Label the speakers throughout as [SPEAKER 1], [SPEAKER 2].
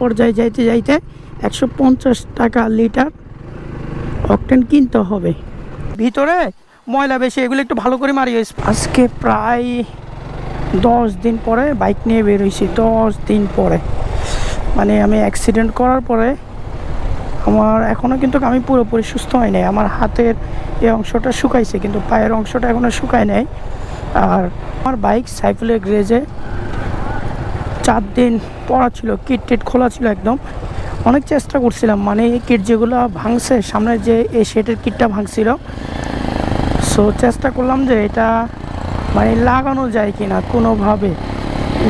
[SPEAKER 1] পর্যায়ে যাইতে যাইতে একশো পঞ্চাশ টাকা লিটার অকটেন কিনতে হবে। ভিতরে ময়লা বেশি, এগুলো একটু ভালো করে মারিয়ে আজকে প্রায় দশ দিন পরে বাইক নিয়ে বেরোইছি দশ দিন পরে। মানে আমি অ্যাক্সিডেন্ট করার পরে আমার এখনও কিন্তু আমি পুরোপুরি সুস্থ হয় নাই। আমার হাতের এই অংশটা শুকাইছে, কিন্তু পায়ের অংশটা এখনও শুকায় নাই। আর আমার বাইক সাইকেলের গ্রেজে চার দিন পড়া ছিল কিট টিট খোলা ছিল একদম। অনেক চেষ্টা করছিলাম মানে এই কিট যেগুলো ভাঙছে, সামনে যে এই সেটের কিটটা ভাঙছিল। সো চেষ্টা করলাম যে এটা মানে লাগানো যায় কি না কোনোভাবে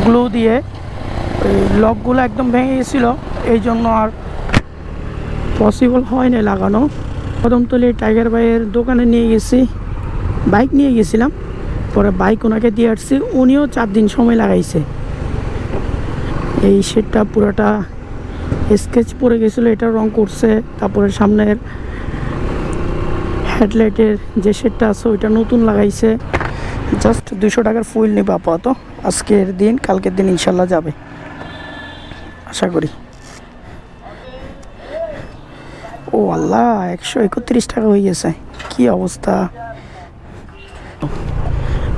[SPEAKER 1] গ্লু দিয়ে। ওই লকগুলো একদম ভেঙে গেছিল এই জন্য আর পসিবল হয় না লাগানো কদমতলি টাইগার ভাইয়ের দোকানে নিয়ে গেছি বাইক নিয়ে গেছিলাম। পরে বাইক ওনাকে দিয়ে আসছি, উনিও চার দিন সময় লাগাইছে। এই শেডটা পুরোটা স্কেচ পড়ে গেছিল, এটা রং করছে। তারপরে সামনের হেডলাইটের যে শেডটা আছে, ওইটা নতুন লাগাইছে। জাস্ট দুশো টাকার ফুল নেবে আপাতত। আজকের দিন, কালকের দিন ইনশাল্লাহ যাবে। আশা করি। ও আল্লাহ, একশো একত্রিশ টাকা হয়ে গেছে। কি অবস্থা?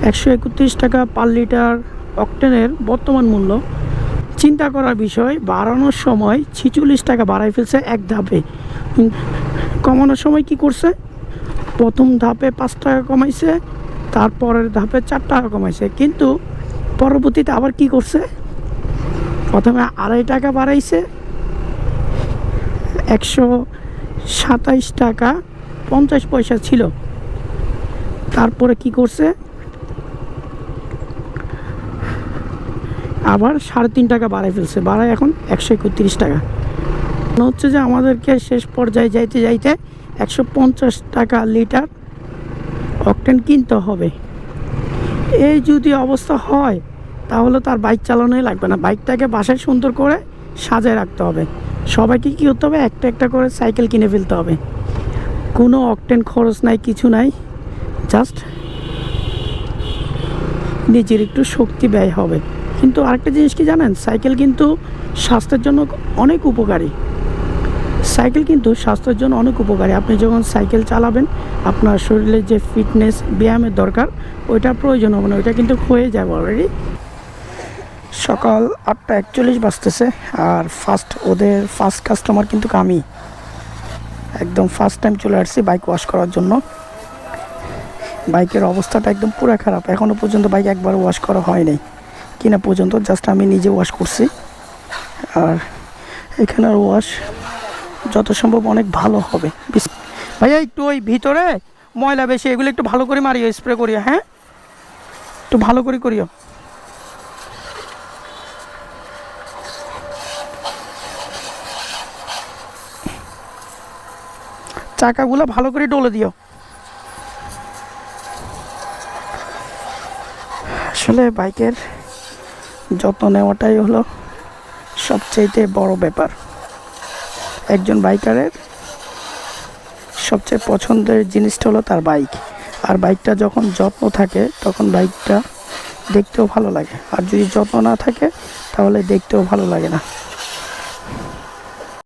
[SPEAKER 1] একশো একত্রিশ টাকা পার লিটার অকটেনের বর্তমান মূল্য। চিন্তা করার বিষয়, বাড়ানোর সময় ছিচল্লিশ টাকা বাড়াই ফেলছে এক ধাপে। কমানোর সময় কি করছে? প্রথম ধাপে পাঁচ টাকা কমাইছে, তারপরের ধাপে চার টাকা কমাইছে। কিন্তু পরবর্তীতে আবার কি করছে? প্রথমে আড়াই টাকা বাড়াইছে, একশো সাতাইশ টাকা পঞ্চাশ পয়সা ছিল। তারপরে কি করছে? আবার সাড়ে তিন টাকা বাড়াই ফেলছে। বাড়ায় এখন একশো একত্রিশ টাকা। মনে হচ্ছে যে আমাদেরকে শেষ পর্যায়ে যাইতে যাইতে একশো পঞ্চাশ টাকা লিটার অকটেন কিনতে হবে। এই যদি অবস্থা হয়, তাহলে তার বাইক চালানোই লাগবে না। বাইকটাকে বাসায় সুন্দর করে সাজায় রাখতে হবে। সবাইকে কী করতে হবে? একটা একটা করে সাইকেল কিনে ফেলতে হবে। কোনো অকটেন খরচ নাই, কিছু নাই। জাস্ট নিজের একটু শক্তি ব্যয় হবে। কিন্তু আরেকটা জিনিস কি জানেন? সাইকেল কিন্তু স্বাস্থ্যের জন্য অনেক উপকারী। সাইকেল কিন্তু স্বাস্থ্যের জন্য অনেক উপকারী। আপনি যখন সাইকেল চালাবেন, আপনার শরীরে যে ফিটনেস, ব্যায়ামের দরকার, ওইটা প্রয়োজন হবে না। ওইটা কিন্তু হয়ে যাবে অলরেডি সকাল আটটা একচল্লিশ বাজতেছে আর ফার্স্ট ওদের ফার্স্ট কাস্টমার কিন্তু আমি। একদম ফার্স্ট টাইম চলে আসছি বাইক ওয়াশ করার জন্য। বাইকের অবস্থাটা একদম পুরো খারাপ। এখনও পর্যন্ত বাইক একবার ওয়াশ করা হয় নাই কিনা পর্যন্ত জাস্ট আমি নিজে ওয়াশ করছি। আর এখানের ওয়াশ যত সম্ভব অনেক ভালো হবে। ভাইয়া, একটু ওই ভিতরে ময়লা বেশি, এগুলো একটু ভালো করে মারিও স্প্রে করিও হ্যাঁ? একটু ভালো করে করিও। চাকাগুলো ভালো করে ডলে দিও। আসলে বাইকের যত্ন নেওয়াটাই হলো সবচাইতে বড় ব্যাপার। একজন বাইকারের সবচেয়ে পছন্দের জিনিসটা হলো তার বাইক। আর বাইকটা যখন যত্ন থাকে, তখন বাইকটা দেখতেও ভালো লাগে। আর যদি যত্ন না থাকে, তাহলে দেখতেও ভালো লাগে না।